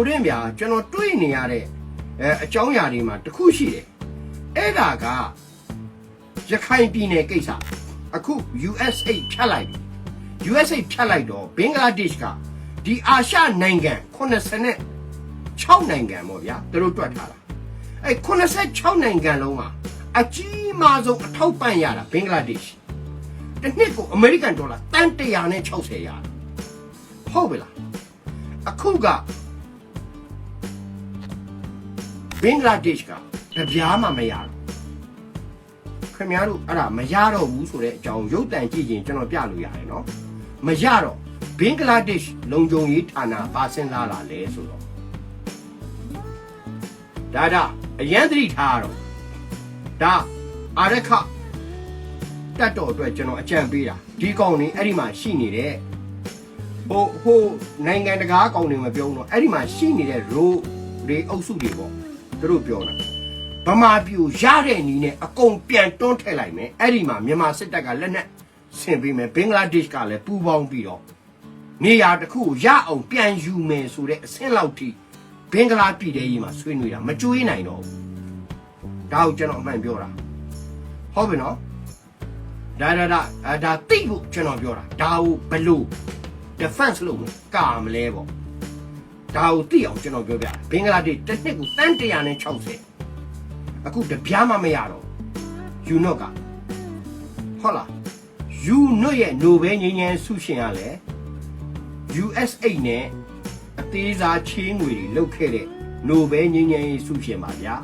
ကိုရင်းဗျာကျွန်တော်တွေးနေရတဲ့အဲအကြောင်းအရာတွေမှာတစ်ခုရှိတယ်အဲ့ဒါကရခိုင်ပြည်နယ်ကိစ္စအခု USA ဖြတ်လိုက်ပြီ USA ဖြတ်လိုက်တော့ဘင်္ဂလားဒေ့ရှ်ကဒီအာရှနိုင်ငံ86နိုင်ငံပေါ့ဗျာသူတို့တွက်ထားတာအဲ86နိုင်ငံလုံးမှာအကြီးမားဆုံးအထောက်ပံ့ရတာဘင်္ဂလားဒေ့ရှ်တစ်နှစ်ကိုအမေရိကန်ဒေါ်လာတန်160ရတယ်ဟုတ်ပြီလားအခုက ဘင်္ဂလားဒေ့ရှ်ကတပြားမှမရတော့ခင်ဗျားတို့အဲ့ဒါမရတော့ဘူးဆိုတဲ့အကြောင်းရုပ်တံကြည့်ရင်ကျွန်တော်ပြလို့ရတယ်နော်မရတော့ဘင်္ဂလားဒေ့ရှ်လုံခြုံရေးဌာနပါစင်လာလာလဲဆိုတော့ဒါဒါအရန်သတိထားရတော့ဒါအာရခတတ်တော်အတွက်ကျွန်တော်အကြံပေးတာဒီကောင်နေအဲ့ဒီမှာရှိနေတဲ့ဟိုဟိုနိုင်ငံတကာကောင်တွေမပြောဘူးတော့အဲ့ဒီမှာရှိနေတဲ့ရိုးတွေအုပ်စုတွေပေါ့ သူတို့ပြောတာဗမာပြည်ကိုရတဲ့နီးနဲ့အကုန်ပြန်တွန်းထည့်လိုက်မယ်အဲ့ဒီမှာမြန်မာစစ်တပ်ကလက်နက်ဆင်ပေးမယ်ဘင်္ဂလားဒေ့ရှ်ကလည်းပူးပေါင်းပြီးတော့နေရာတစ်ခုကိုရအောင်ပြန်ယူမယ်ဆိုတဲ့အဆင့်လောက်ထိဘင်္ဂလားပြည်ထဲကြီးမှာဆွေးနွေးတာမကြွေးနိုင်တော့ဘူးဒါကိုကျွန်တော်အမှန်ပြောတာဟုတ်ပြီနော်ဒါဒါဒါအဲဒါတိဖို့ကျွန်တော်ပြောတာဒါကိုဘယ်လို့ defense လုပ်လို့ကာမလဲပေါ့ ဒါကိုတိအောင်ကျွန်တော်ပြောပြတာဘင်္ဂလားဒေ့ရှ်တစ်နှစ်ကိုတန်း160အခုတပြားမှမရတော့ယူနော့ကဟုတ်လားယူနွတ်ရဲ့နိုဘယ်ငြိမ်းချမ်းဆုရှင်ကလည်း USA နဲ့အသေးစားချင်းငွေတွေလုတ်ခဲ့တဲ့နိုဘယ်ငြိမ်းချမ်းရေးဆုရှင်ပါဗျာ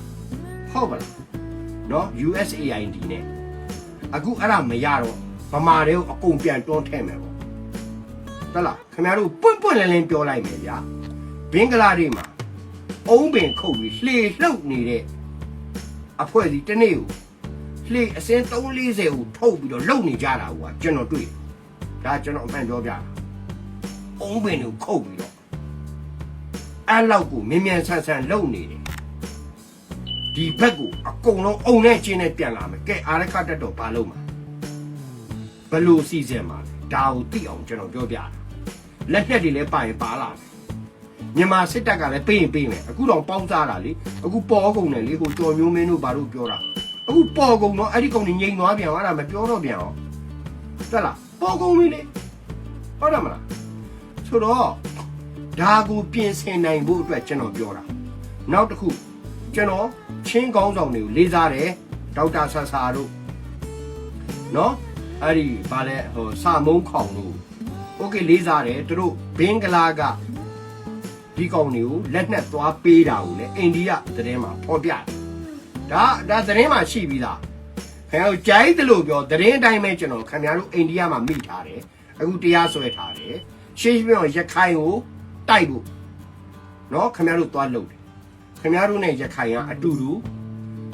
ဟုတ်ပါလားနော် USAID နဲ့အခုအဲ့ဒါမရတော့ဗမာတွေကိုအကုန်ပြန်တွန်းထဲ့မယ်ပေါ့တလားခင်ဗျားတို့ပွန့်ပွန့်လင်းလင်းပြောလိုက်မယ်ဗျာ ဘင်္ဂလားဒေ့ရှ်မှာအုံးပင်ခုတ်ပြီးလှေလှုပ်နေတဲ့အဖွဲ့စီတစ်နေ့ကိုလှေအစင်း340ကိုထုတ်ပြီးတော့လုံနေကြတာကွာကျွန်တော်တွေ့တယ်ဒါကျွန်တော်အမှန်ပြောပြတာအုံးပင်ကိုခုတ်ပြီးတော့အဲ့လောက်ကိုမြင်မြန်ဆန်ဆန်လုံနေတယ်ဒီဘက်ကိုအကုန်လုံးအုံနဲ့ချင်းနဲ့ပြန်လာမယ်ကဲအာရခတက်တော့ဘာလုပ်မှာဘလို့စီစဉ်မှာလဲဒါကိုသိအောင်ကျွန်တော်ပြောပြတာလက်နဲ့တွေလည်းပါရင်ပါလာမယ် မြန်မာစစ်တပ်ကလည်းပေးရင်ပေးမယ်အခုတော့ပေါင်းစားတာလေအခုပေါ်ကုန်တယ်လေဟိုကြော်မျိုးမင်းတို့ဘာလို့ပြောတာ အခုပေါ်ကုန်တော့အဲ့ဒီကောင်ကြီးငိမ်သွားပြန်သွားတာမပြောတော့ပြန်အောင်တက်လားပေါ်ကုန်ပြီလေဟုတ်တယ်မလားဆိုတော့ဒါကိုပြင်ဆင်နိုင်ဖို့အတွက်ကျွန်တော်ပြောတာနောက်တစ်ခုကျွန်တော်ချင်းကောင်းဆောင်တွေကိုလေးစားတယ်ဒေါက်တာဆဆာတို့နော်အဲ့ဒီဗာလဲဟိုစာမုံခေါင်တို့โอเคလေးစားတယ်သူတို့ဘင်္ဂလားက ဒီကောင်တွေကိုလက်နက်သွားပေးတာကိုလည်းအိန္ဒိယသတင်းမှာဖော်ပြတယ်။ဒါဒါသတင်းမှာရှိပြီးသား။ခင်ဗျားတို့ကြိုက်တယ်လို့ပြောသတင်းအတိုင်းပဲကျွန်တော်ခင်ဗျားတို့အိန္ဒိယမှာမိထားတယ်။အခုတရားစွဲထားတယ်။ရှေ့ပြောရခိုင်ကိုတိုက်ဖို့နော်ခင်ဗျားတို့သွားလုပ်တယ်။ခင်ဗျားတို့နဲ့ရခိုင်ကအတူတူ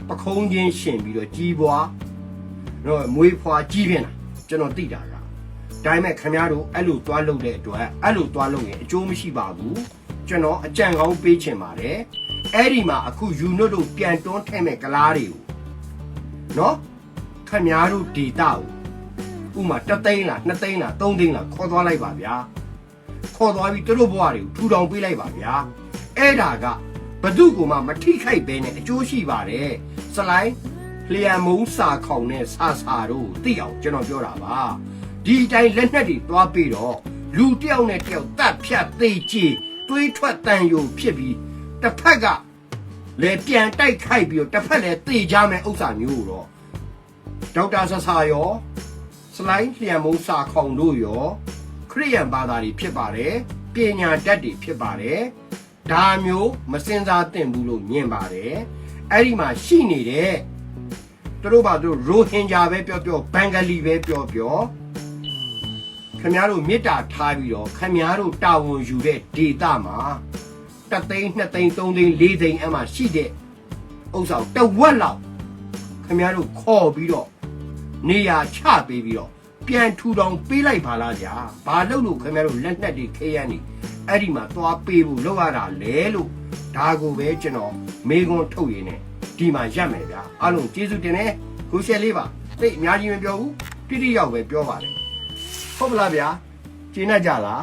ပခုံးချင်းရှင်ပြီးတော့ကြီးပွားနော်မွေးဖွားကြီးပြင်းတာကျွန်တော်သိတာကဒါပေမဲ့ခင်ဗျားတို့အဲ့လိုသွားလုပ်တဲ့အတွက်အဲ့လိုသွားလုပ်ရင်အကျိုးမရှိပါဘူး။ ကျွန်တော်အကြံကောင်းပေးချင်ပါတယ်အဲ့ဒီမှာအခုယူနွတ်တို့ပြန်တွန်းထဲ့မဲ့ကလားတွေကိုနော်ခမများတို့ဒေတာကိုဥမာတသိန်းလားနှစ်သိန်းလားသုံးသိန်းလားခေါ်သွားလိုက်ပါဗျာခေါ်သွားပြီးသူတို့ဘဝတွေကိုထူထောင်ပေးလိုက်ပါဗျာအဲ့ဒါကဘသူ့ကိုမှမထိခိုက်ပဲနဲ့အကျိုးရှိပါတယ်စလိုင်းလျံမုံစာခေါင်နဲ့ဆာဆာတို့သိအောင်ကျွန်တော်ပြောတာပါဒီအတိုင်းလက်နက်တွေသွားပြီးတော့လူတစ်ယောက်နဲ့တစ်ယောက်တတ်ဖြတ်သေးချေ တွေးထွက်တန်ယုံဖြစ်ပြီးတစ်ဖက်ကလည်းပြန်တိုက်ခိုက်ပြီးတော့တစ်ဖက်လည်းတေကြမယ်ဥစ္စာမျိုးကိုတော့ဒေါက်တာဆဆာရောစလိုင်းလျံမုံစာခေါင်တို့ရောခရိယန်ဘာသာတွေဖြစ်ပါတယ်ပညာတတ်တွေဖြစ်ပါတယ်ဒါမျိုးမစင်စားသင့်ဘူးလို့မြင်ပါတယ်အဲ့ဒီမှာရှိနေတဲ့သူတို့ဘာသူတို့ရိုဟင်ဂျာပဲပြောပြောဘင်္ဂလီပဲပြောပြော ခင်ဗျားတို့မေတ္တာထားပြီးတော့ခင်ဗျားတို့တာဝန်ယူတဲ့ဒေတာမှာတသိန်းနှစ်သိန်းသုံးသိန်းလေးသိန်းအမှရှိတဲ့ဥစ္စာကိုတဝက်လောက်ခင်ဗျားတို့ခေါ်ပြီးတော့နေရာချပေးပြီးတော့ပြန်ထူထောင်ပေးလိုက်ပါလားကြာဘာလို့လို့ခင်ဗျားတို့လက်နက်တွေခေးရနေအဲ့ဒီမှာသွားပေးဖို့လောက်ရတာလဲလို့ဒါကိုပဲကျွန်တော်မေခွန်းထုတ်ရင်းနဲ့ဒီမှာရက်မယ်ဗျာအားလုံးကျေးဇူးတင်တယ်ကိုရှယ်လေးပါသိအများကြီးမပြောဘူးတိတိယောက်ပဲပြောပါတယ် ဟုတ်ပလားဗျာကျေနပ်ကြလား